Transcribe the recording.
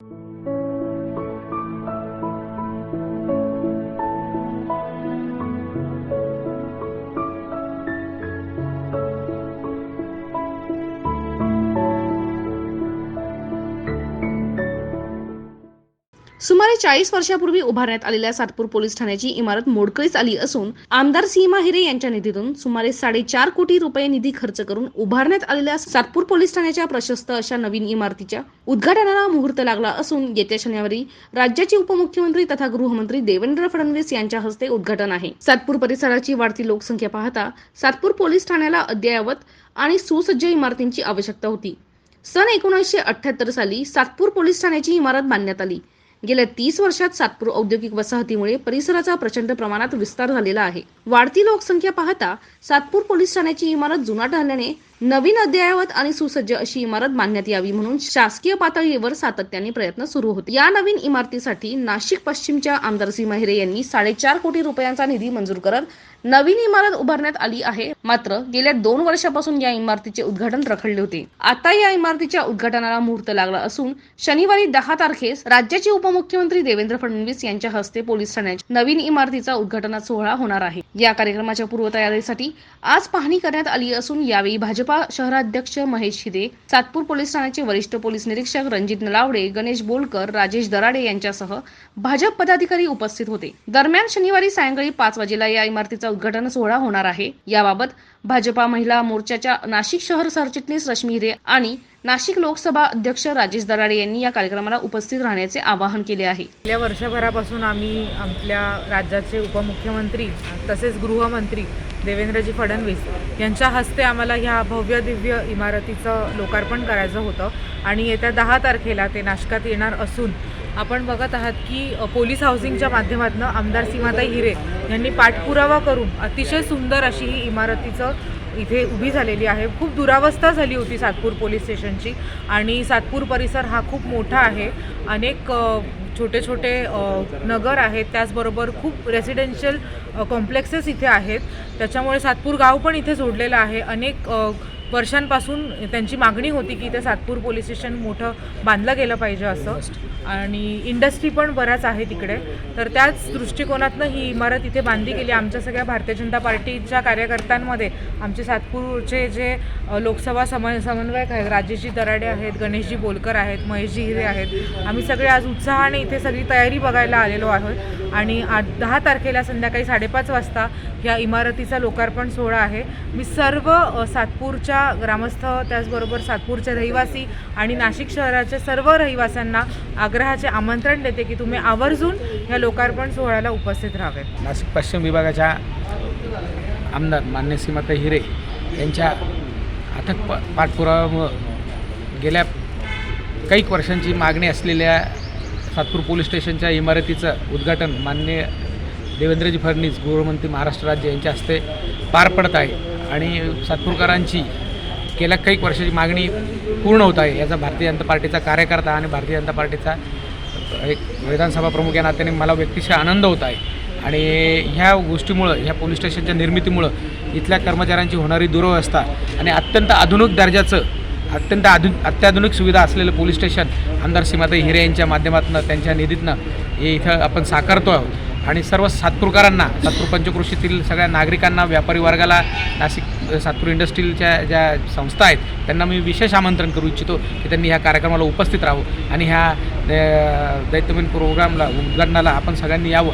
you सुमारे चाळीस वर्षापूर्वी उभारण्यात आलेल्या सातपूर पोलीस ठाण्याची इमारत मोडकळीस आली असून आमदार सीमा हिरे यांच्या निधीतून सुमारे साडेचार कोटी रुपये निधी खर्च करून उभारण्यात आलेल्या सातपूर पोलीस ठाण्याच्या प्रशस्त अशा नवीन इमारतीच्या उद्घाटनाला मुहूर्त लागला असून येत्या शनिवारी राज्याचे उपमुख्यमंत्री तथा गृहमंत्री देवेंद्र फडणवीस यांच्या हस्ते उद्घाटन आहे. सातपूर परिसराची वाढती लोकसंख्या पाहता सातपूर पोलीस ठाण्याला अद्ययावत आणि सुसज्ज इमारतींची आवश्यकता होती. सन एकोणीसशे अठ्याहत्तर साली सातपूर पोलीस ठाण्याची इमारत बांधण्यात आली. गेल्या तीस वर्षात सातपूर औद्योगिक वसाहतीमुळे परिसराचा प्रचंड प्रमाणात विस्तार झालेला आहे. वाढती लोकसंख्या पाहता सातपूर पोलीस ठाण्याची इमारत जुनाट झाल्याने नवीन अद्ययावत आणि सुसज्ज अशी इमारत बांधण्यात यावी म्हणून शासकीय पातळीवर सातत्याने प्रयत्न सुरू होते. या नवीन इमारतीसाठी नाशिक पश्चिमच्या आमदार सी. महिरे यांनी साडेचार कोटी रुपयांचा निधी मंजूर करत नवीन इमारत उभारण्यात आली आहे. मात्र गेल्या दोन वर्षापासून या इमारतीचे उद्घाटन रखडले होते. आता या इमारतीच्या उद्घाटनाला मुहूर्त लागला असून शनिवारी दहा तारखेस राज्याचे उपमुख्यमंत्री देवेंद्र फडणवीस यांच्या हस्ते पोलीस ठाण्याच्या नवीन इमारतीचा उद्घाटन सोहळा होणार आहे. या कार्यक्रमाच्या पूर्वतयारीसाठी आज पाहणी करण्यात आली असून यावेळी भाजपा शहराध्यक्ष महेश हिरे सातपूर पोलीस ठाण्याचे वरिष्ठ पोलीस निरीक्षक रणजित नलावडे गणेश बोलकर राजेश दराडे यांच्यासह भाजप पदाधिकारी उपस्थित होते. दरम्यान शनिवारी सायंकाळी पाच वाजेला या इमारतीचा उद्घाटन सोहळा होणार आहे. याबाबत भाजपा महिला मोर्चाच्या नाशिक शहर सरचिटणीस रश्मी हिरे आणि नाशिक लोकसभा अध्यक्ष राजेश दराडे यांनी या कार्यक्रमाला उपस्थित राहण्याचे आवाहन केले आहे. गेल्या वर्षभरापासून आम्ही आपल्या राज्याचे उपमुख्यमंत्री तसेच गृहमंत्री देवेंद्रजी फडणवीस यांच्या हस्ते आम्हाला ह्या भव्य दिव्य इमारतीचं लोकार्पण करायचं होतं आणि येत्या दहा तारखेला ते नाशकात येणार असून आपण बघत आहात की पोलीस हाऊसिंगच्या माध्यमातून आमदार सीमाताई हिरे यांनी पाठपुरावा करून अतिशय सुंदर अशी ही इमारतीचं इथे उभी झालेली आहे. खूप दुरावस्था झाली होती सातपूर पोलीस स्टेशनची आणि सातपूर परिसर हा खूप मोठा आहे. अनेक छोटे छोटे नगर आहेत. त्याचबरोबर खूप रेसिडेन्शियल कॉम्प्लेक्सेस इथे आहेत. त्याच्यामुळे सातपूर गाव पण इथे जोडलेलं आहे. अनेक वर्षांपासून त्यांची मागणी होती की इथे सातपूर पोलीस स्टेशन मोठं बांधलं गेलं पाहिजे असं. आणि इंडस्ट्री पण बऱ्याच आहे तिकडे. तर त्याच दृष्टिकोनातनं ही इमारत इथे बांधली गेली. आमच्या सगळ्या भारतीय जनता पार्टीच्या कार्यकर्त्यांमध्ये आमचे सातपूरचे जे लोकसभा सम समन्वयक आहेत राजेशजी दराडे आहेत गणेशजी बोलकर आहेत महेशजी हिरे आहेत. आम्ही सगळे आज उत्साहाने इथे सगळी तयारी बघायला आलेलो आहोत. आणि आठ दहा तारखेला संध्याकाळी साडेपाच वाजता ह्या इमारतीचा लोकार्पण सोहळा आहे. मी सर्व सातपूरच्या सातपूरच्या ग्रामस्थ त्याचबरोबर सातपूरचे रहिवासी आणि नाशिक शहराच्या सर्व रहिवाशांना आग्रहाचे आमंत्रण देते की तुम्ही आवर्जून ह्या लोकार्पण सोहळ्याला उपस्थित राहावे. नाशिक पश्चिम विभागाच्या आमदार मान्य सीमाता हिरे यांच्या अथक प पाठपुराव्यामुळं गेल्या काही वर्षांची मागणी असलेल्या सातपूर पोलीस स्टेशनच्या इमारतीचं उद्घाटन मान्य देवेंद्रजी फडणवीस गृहमंत्री महाराष्ट्र राज्य यांच्या हस्ते पार पडत आहे. आणि सातपूरकरांची गेल्या काही वर्षाची मागणी पूर्ण होत आहे. याचा भारतीय जनता पार्टीचा कार्यकर्ता आणि भारतीय जनता पार्टीचा एक विधानसभा प्रमुख या नात्याने मला व्यक्तिशः आनंद होत आहे. आणि ह्या गोष्टीमुळं ह्या पोलीस स्टेशनच्या निर्मितीमुळं इथल्या कर्मचाऱ्यांची होणारी दुरवस्था आणि अत्यंत आधुनिक दर्जाचं अत्यंत आधु अत्याधुनिक सुविधा असलेलं पोलीस स्टेशन आमदार सीमाताई हिरे यांच्या माध्यमातून त्यांच्या निधीतनं हे इथं आपण साकारतो आहोत. आणि सर्व सातपूरकरांना सातपूर पंचकृषीतील सगळ्या नागरिकांना व्यापारी वर्गाला नाशिक सातपूर इंडस्ट्रीलच्या ज्या संस्था आहेत त्यांना मी विशेष आमंत्रण करू इच्छितो की त्यांनी ह्या कार्यक्रमाला उपस्थित राहावं. आणि ह्या अ, दैत्यबीन प्रोग्रामला उद्घाटनाला आपण सगळ्यांनी यावं.